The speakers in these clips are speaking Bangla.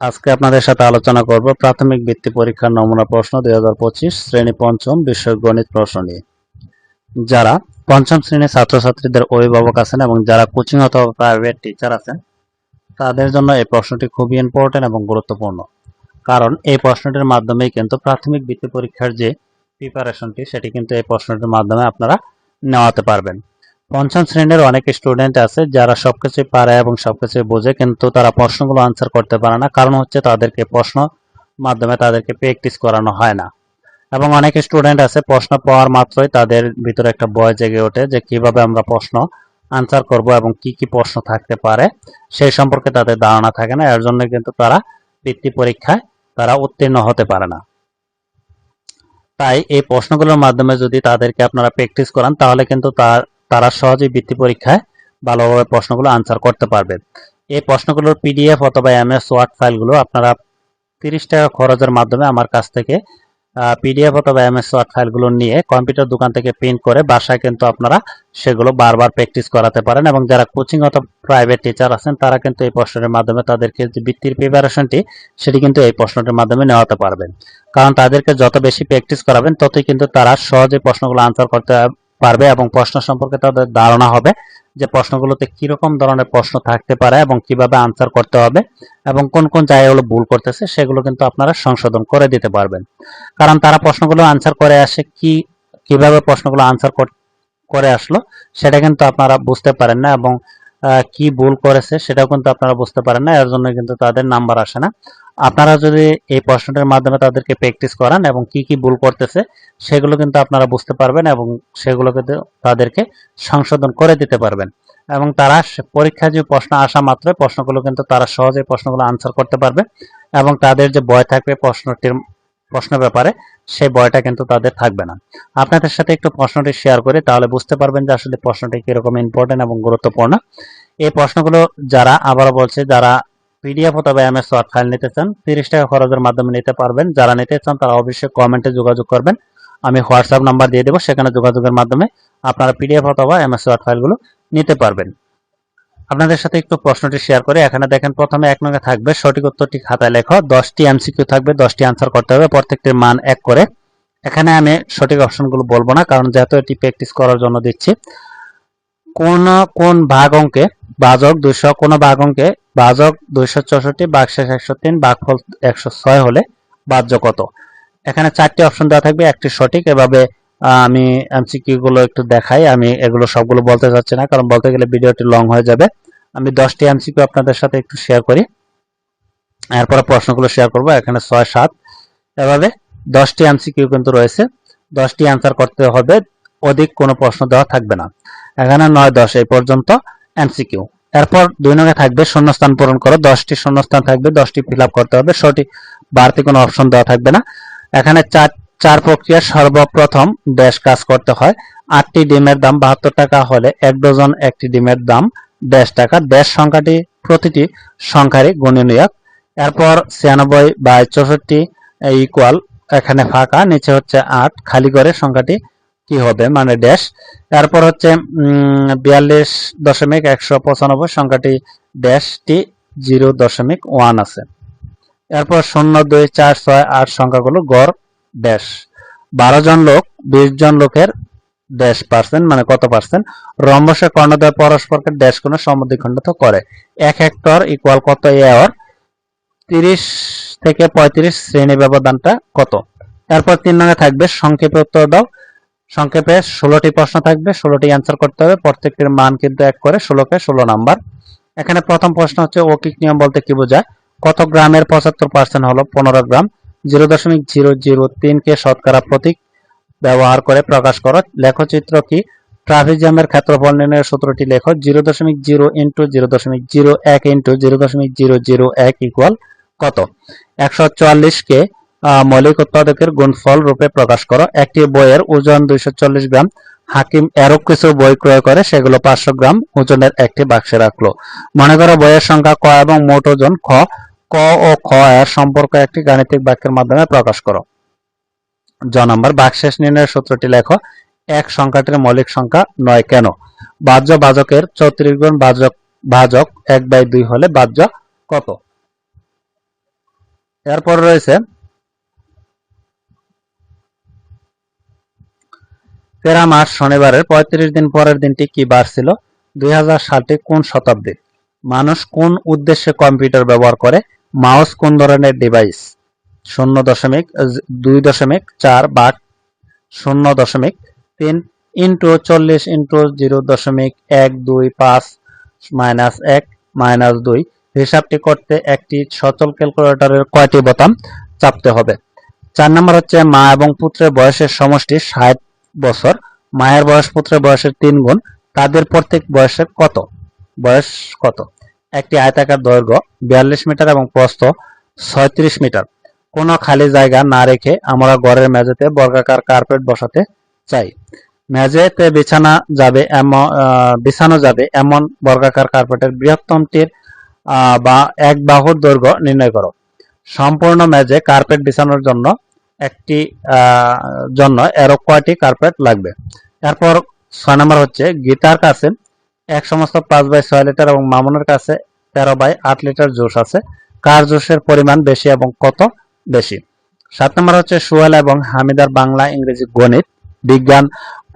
আজকে আপনাদের সাথে আলোচনা করব প্রাথমিক বৃত্তি পরীক্ষার নমুনা প্রশ্ন দু হাজার পঁচিশ, শ্রেণি পঞ্চম বিষয় গণিত প্রশ্ন নিয়ে। যারা পঞ্চম শ্রেণির ছাত্রছাত্রীদের অভিভাবক আছেন এবং যারা কোচিং অথবা প্রাইভেট টিচার আছেন, তাদের জন্য এই প্রশ্নটি খুবই ইম্পর্টেন্ট এবং গুরুত্বপূর্ণ। কারণ এই প্রশ্নটির মাধ্যমেই কিন্তু প্রাথমিক বৃত্তি পরীক্ষার যে প্রিপারেশনটি সেটি কিন্তু এই প্রশ্নটির মাধ্যমে আপনারা নেওয়াতে পারবেন। পঞ্চম শ্রেণির অনেক স্টুডেন্ট আছে, যারা সবকিছু পারে এবং সবকিছু বোঝে, কিন্তু তারা প্রশ্নগুলো আনসার করতে পারে না। কারণ হচ্ছে তাদেরকে প্রশ্ন মাধ্যমে তাদেরকে প্র্যাকটিস করানো হয় না। এবং অনেক স্টুডেন্ট আছে, প্রশ্ন পাওয়ার মাত্রই তাদের ভিতরে একটা ভয় জেগে ওঠে যে কীভাবে আমরা প্রশ্ন আনসার করব এবং কি কি প্রশ্ন থাকতে পারে, সেই সম্পর্কে তাদের ধারণা থাকে না। এর জন্য কিন্তু তারা বৃত্তি পরীক্ষায় তারা উত্তীর্ণ হতে পারে না। তাই এই প্রশ্নগুলোর মাধ্যমে যদি তাদেরকে আপনারা প্র্যাকটিস করান, তাহলে কিন্তু তার তারা সহজেই বৃত্তি পরীক্ষায় ভালোভাবে প্রশ্নগুলো আনসার করতে পারবে। এই প্রশ্নগুলোর পিডিএফ অথবা এমএস ওয়ার্ড ফাইলগুলো আপনারা তিরিশ টাকা খরচের মাধ্যমে আমার কাছ থেকে পিডিএফ অথবা এমএস ওয়ার্ড ফাইলগুলো নিয়ে কম্পিউটার দোকান থেকে প্রিন্ট করে বাসায় কিন্তু আপনারা সেগুলো বারবার প্র্যাকটিস করাতে পারেন এবং যারা কোচিং অথবা প্রাইভেট টিচার আছেন, তারা কিন্তু এই প্রশ্নের মাধ্যমে তাদেরকে যে বৃত্তির প্রিপারেশনটি সেটি কিন্তু এই প্রশ্নটির মাধ্যমে নেওয়াতে পারবেন। কারণ তাদেরকে যত বেশি প্র্যাকটিস করাবেন, ততই কিন্তু তারা সহজে প্রশ্নগুলো আনসার করতে পারবে এবং প্রশ্ন সম্পর্কে তাদের ধারণা হবে যে প্রশ্নগুলোতে কীরকম ধরনের প্রশ্ন থাকতে পারে এবং কীভাবে আনসার করতে হবে এবং কোন কোন জায়গাগুলো ভুল করতেছে সেগুলো কিন্তু আপনারা সংশোধন করে দিতে পারবেন। কারণ তারা প্রশ্নগুলো আনসার করে আসে কি, কীভাবে প্রশ্নগুলো আনসার করে আসলো সেটা কিন্তু আপনারা বুঝতে পারেন না এবং কি ভুল করেছে সেটাও কিন্তু আপনারা বুঝতে পারেন না, এর জন্য কিন্তু তাদের নাম্বার আসে না। আপনারা যদি এই প্রশ্নটির মাধ্যমে তাদেরকে প্র্যাকটিস করান এবং কি কি ভুল করতেছে, সেগুলো কিন্তু আপনারা বুঝতে পারবেন এবং সেগুলোকে তাদেরকে সংশোধন করে দিতে পারবেন। এবং তারা পরীক্ষায় যে প্রশ্ন আসা মাত্র প্রশ্নগুলো কিন্তু তারা সহজে প্রশ্নগুলো আনসার করতে পারবে এবং তাদের যে ভয় থাকবে প্রশ্নটির প্রশ্ন ব্যাপারে, সেই ভয়টা কিন্তু তাদের থাকবে না। আপনাদের সাথে একটু প্রশ্নটি শেয়ার করি তাহলে বুঝতে পারবেন যে আসলে প্রশ্নটি কীরকম ইম্পর্টেন্ট এবং গুরুত্বপূর্ণ। এই প্রশ্নগুলো যারা আবারও বলছে, যারা পিডিএফ অথবা এমএস ওয়ার্ড ফাইল নিতে চান, তিরিশ টাকা খরচের মাধ্যমে নিতে পারবেন। যারা নিতে চান, তারা অবশ্যই কমেন্টে যোগাযোগ করবেন। আমি হোয়াটসঅ্যাপ নাম্বার দিয়ে দেবো, সেখানে যোগাযোগের মাধ্যমে আপনারা পিডিএফ অথবা এমএস ওয়ার্ড ফাইলগুলো নিতে পারবেন। আপনাদের সাথে একটু প্রশ্নটি শেয়ার করি, এখানে দেখেন প্রথমে এক নঙ্গে থাকবে, সঠিক উত্তরটি খাতায় লেখো, দশটি এমসিকিউ থাকবে, দশটি আনসার করতে হবে, প্রত্যেকটির মান এক করে। এখানে আমি সঠিক অপশনগুলো বলব না, কারণ যেহেতু এটি প্র্যাকটিস করার জন্য দিচ্ছি। কোন কোন ভাগ অঙ্কে বাজক দুইশো, কোন ভাগ অঙ্কে বাজক দুইশো চৌষট্টি বাঘশেষ একশো তিন বাঘফল একশো ছয় হলে বাহ্য কত? এখানে চারটি অপশন দেওয়া থাকবে, একটি সঠিক, এভাবে আমি এমসিকিউ গুলো একটু দেখাই। আমি এগুলো সবগুলো বলতে চাচ্ছি না, কারণ বলতে গেলে ভিডিওটি লং হয়ে যাবে। আমি দশটি এমসিকিউ আপনাদের সাথে একটু শেয়ার করি। এরপরে প্রশ্নগুলো শেয়ার করব, এখানে ছয়, সাত। এভাবে দশটি এমসিকিউ কিন্তু রয়েছে। দশটি অ্যান্সার করতে হবে, অধিক কোনো প্রশ্ন দেওয়া থাকবে না। এখানে নয়, দশ, এই পর্যন্ত এমসিকিউ এরপর দুই নঙ্গে থাকবে, শূন্যস্থান পূরণ করো। দশটি শূন্যস্থান থাকবে, দশটি ফিল করতে হবে। সঠিক বাড়তি কোনো অপশন দেওয়া থাকবে না। এখানে চার চার প্রক্রিয়া সর্বপ্রথম ড্যাশ কাজ করতে হয়। আটটি ডিমের দাম বাহাত্তর টাকা হলে এক ডজন একটি ডিমের দাম ড্যাশ টাকা। ড্যাশ সংখ্যাটি প্রতিটি সংখ্যারই গণনীয় এরপর ছিয়ানব্বই বাই চৌষট্টি ইকুয়াল এখানে ফাঁকা, নিচে হচ্ছে আট। খালি করে সংখ্যাটি কি হবে? মানে ড্যাশ। এরপর হচ্ছে বিয়াল্লিশ দশমিক একশো পঁচানব্বই, সংখ্যাটি ড্যাশটি জিরো দশমিক ওয়ান আছে। এরপর শূন্য, দুই, চার, ছয়, আট সংখ্যাগুলো গড় ড্যাশ বারো জন লোক, বিশ জন লোকের ড্যাশ পার্সেন্ট মানে কত পার্সেন্ট? রম্বসে কর্ণদ্বয় পরস্পরকে ড্যাশ কোন সমদ্বিখণ্ডিত করে। এক হেক্টর ইকুয়াল কত এর তিরিশ থেকে পঁয়ত্রিশ শ্রেণি ব্যবধানটা কত? এরপর তিন নঙ্গে থাকবে সংক্ষেপে উত্তর দাও। সংক্ষেপে ষোলোটি প্রশ্ন থাকবে, ষোলোটি অ্যান্সার করতে হবে। প্রত্যেকটির মান কিন্তু এক করে ষোলোকে ষোলো নাম্বার। এখানে প্রথম প্রশ্ন হচ্ছে অকিক নিয়ম বলতে কি বোঝায়? কত গ্রামের পঁচাত্তর পার্সেন্ট হলো পনেরো গ্রাম? জিরো দশমিক জিরো জিরো তিনকে শতকরা প্রতীক ব্যবহার করে প্রকাশ করো। লেখচিত্র কি? ট্রাফিক জ্যামের ক্ষেত্রফল নির্ণয়ের সূত্রটি লেখো। জিরো দশমিক জিরো ইন্টু জিরো দশমিক জিরো এক ইন্টু জিরো দশমিক জিরো জিরো এক ইকুয়াল কত? একশো চুয়াল্লিশকে মৌলিক উৎপাদকের গুণফল রূপে প্রকাশ করো। একটি বইয়ের ওজন দুইশো চল্লিশ গ্রাম। হাকিম এরও কিছু বই ক্রয় করে, সেগুলো পাঁচশো গ্রাম ওজনের একটি বাক্সে রাখল। মনে করো বইয়ের সংখ্যা ক এবং মোট ওজন খ। ক ও খ এর সম্পর্ক একটি গাণিতিক বাক্যের মাধ্যমে প্রকাশ করো। জ নম্বর বাকশেষ নির্ণয়ের সূত্রটি লেখো, এক সংখ্যাটির মৌলিক সংখ্যা নয় কেন? বাহ্য বাজকের চৌত্রিশ গুণ বাজক ভাজক এক বাই দুই হলে বাহ্য কত? এরপর রয়েছে, তেরা মাস শনিবারের পঁয়ত্রিশ দিন পরের দিনটি কি বার ছিল? দুই সালটি কোন শতাব্দী মানুষ কোন উদ্দেশ্যে কম্পিউটার ব্যবহার করে? মাউস কোন ধরনের ডিভাইস শূন্য দশমিক দুই দশমিক, চার বা শূন্য দশমিক, তিন ইন্টু চল্লিশ ইন্টু জিরো দশমিক এক দুই পাঁচ মাইনাস এক মাইনাস দুই। হিসাবটি করতে একটি সচল ক্যালকুলেটরের কয়টি বোতাম চাপতে হবে? চার নম্বর হচ্ছে মা এবং পুত্রের বয়সের সমষ্টি ষাট বছর। মায়ের বয়স পুত্রের বয়সের তিন গুণ। তাদের প্রত্যেক বয়সের কত? বয়স কত? একটি আয়তাকার দৈর্ঘ্য, বিয়াল্লিশ মিটার এবং প্রস্থ ছয়ত্রিশ মিটার। কোনো খালি জায়গা না রেখে আমরা ঘরের মেঝেতে বর্গাকার কার্পেট বসাতে চাই। মেঝেতে বিছানা যাবে এমন বিছানো যাবে এমন বর্গাকার কার্পেটের বৃহত্তমটির বা এক বাহুর দৈর্ঘ্য নির্ণয় করো। সম্পূর্ণ মেঝে কার্পেট বিছানোর জন্য একটি জন্য এরো কয়টি কার্পেট লাগবে। এরপর ছয় নম্বর হচ্ছে গীতার কাছে এক সমস্ত পাঁচ বাই ছয় লিটার এবং মামুনের কাছে তেরো বাই আট লিটার জুস আছে। কার জুসের পরিমাণ বেশি এবং কত বেশি? সাত নম্বর হচ্ছে সুহেল এবং হামিদার বাংলা ইংরেজি গণিত, বিজ্ঞান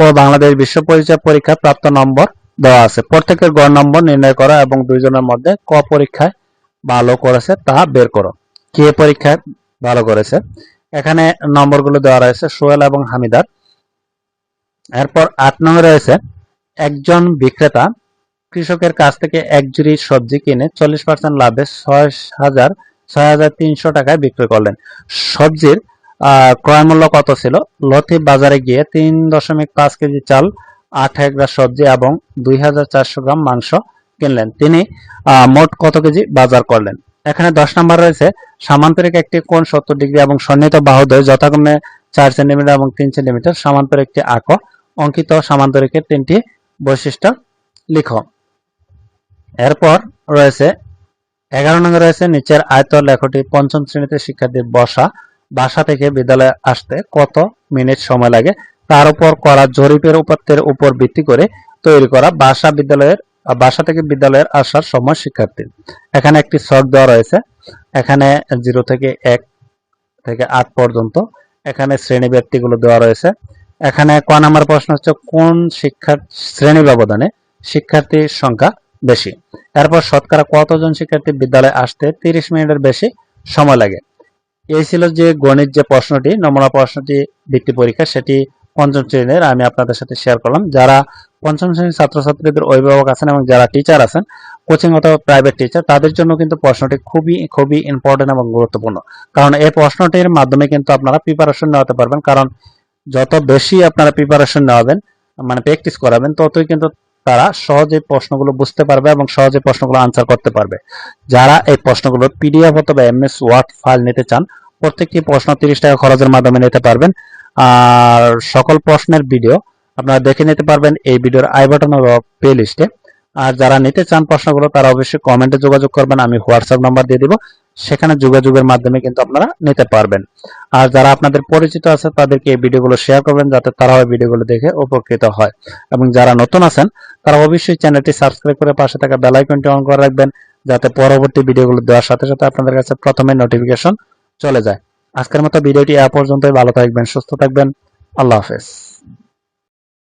ও বাংলাদেশ বিশ্ব পরিচয় পরীক্ষা প্রাপ্ত নম্বর দেওয়া আছে। প্রত্যেকের গড় নম্বর নির্ণয় করো এবং দুইজনের মধ্যে ক পরীক্ষায় ভালো করেছে তা বের করো। কে পরীক্ষায় ভালো করেছে? এখানে নম্বরগুলো দেওয়া রয়েছে সোহেল এবং হামিদার। এরপর আট নম্বরে রয়েছে, একজন বিক্রেতা কৃষকের কাছ থেকে এক জুড়ি সবজি কিনে চল্লিশ পার্সেন্ট লাভে ছয় হাজার ছয় হাজার তিনশো টাকায় বিক্রি করলেন। সবজির ক্রয় মূল্য কত ছিল? লথি বাজারে গিয়ে তিন দশমিক পাঁচ কেজি চাল, আট হেক্টর সবজি এবং দুই হাজার চারশো গ্রাম মাংস কিনলেন। তিনি মোট কত কেজি বাজার করলেন? এখানে দশ নম্বর রয়েছে, সামান্তরিক একটি কোণ সত্তর ডিগ্রি এবং সন্নিহিত বাহুদ্বয় যথাক্রমে চার সেন্টিমিটার এবং তিন সেন্টিমিটার। সামান্তরিকটি আঁকো, অঙ্কিত সামান্তরিকের তিনটি বৈশিষ্ট্য লিখো। এরপর রয়েছে এগারো নম্বর রয়েছে নিচের আয়ত লেখটি পঞ্চম শ্রেণীতে শিক্ষার্থীর বসা। বাসা থেকে বিদ্যালয়ে আসতে কত মিনিট সময় লাগে? তার উপর করা জরিপের উপাত্তের উপর ভিত্তি করে তৈরি করা বাসা বিদ্যালয়ের, বাসা থেকে বিদ্যালয়ের আসার সময় শিক্ষার্থী। এখানে একটি শখ দেওয়া রয়েছে। এখানে জিরো থেকে এক থেকে আট পর্যন্ত এখানে শ্রেণি ব্যক্তিগুলো দেওয়া রয়েছে। এখানে ক নাম্বার প্রশ্ন হচ্ছে, কোন শিক্ষা শ্রেণি ব্যবধানে শিক্ষার্থীর সংখ্যা বেশি। এরপর শতকরা কতজন শিক্ষার্থী বিদ্যালয়ে আসতে তিরিশ মিনিটের বেশি সময় লাগে? এই ছিল যে গণিত যে প্রশ্নটি, নমুনা প্রশ্নটি বৃত্তি পরীক্ষা, সেটি পঞ্চম শ্রেণির আমি আপনাদের সাথে শেয়ার করলাম। যারা পঞ্চম শ্রেণির ছাত্রছাত্রীদের অভিভাবক আছেন এবং যারা টিচার আছেন কোচিং অথবা প্রাইভেট টিচার তাদের জন্য কিন্তু প্রশ্নটি খুবই খুবই ইম্পর্টেন্ট এবং গুরুত্বপূর্ণ। কারণ এই প্রশ্নটির মাধ্যমে কিন্তু আপনারা প্রিপারেশন নেওয়াতে পারবেন। কারণ যত বেশি আপনারা প্রিপারেশন নেওয়াবেন মানে প্র্যাকটিস করাবেন, ততই কিন্তু তারা সহজে প্রশ্নগুলো বুঝতে পারবে এবং সহজে প্রশ্নগুলো আনসার করতে পারবে। যারা এই প্রশ্নগুলো পিডিএফ অথবা এমএস ওয়ার্ড ফাইল নিতে চান, প্রত্যেকটি প্রশ্ন তিরিশ টাকা খরচের মাধ্যমে নিতে পারবেন। আর সকল প্রশ্নের ভিডিও আপনারা দেখে নিতে পারবেন এই ভিডিওর আই বাটন প্লে লিস্টে আর যারা নিতে চান প্রশ্নগুলো, তারা অবশ্যই কমেন্টে যোগাযোগ করবেন, আমি হোয়াটসঅ্যাপ নাম্বার দিয়ে দিব। সেখানে যোগাযোগের মাধ্যমে কিন্তু আপনারা নিতে পারবেন। আর যারা আপনাদের পরিচিত আছে, তাদেরকে এই ভিডিওগুলো শেয়ার করবেন যাতে তারাও এই ভিডিওগুলো দেখে উপকৃত হয়। এবং যারা নতুন আছেন, তারা অবশ্যই চ্যানেলটি সাবস্ক্রাইব করে পাশে থাকা বেল আইকনটি অন করে রাখবেন, যাতে পরবর্তী ভিডিওগুলো দেওয়ার সাথে সাথে আপনাদের কাছে প্রথমে নোটিফিকেশন চলে যায়। আজকের মতো ভিডিওটি এ পর্যন্তই। ভালো থাকবেন, সুস্থ থাকবেন। আল্লাহ হাফেজ।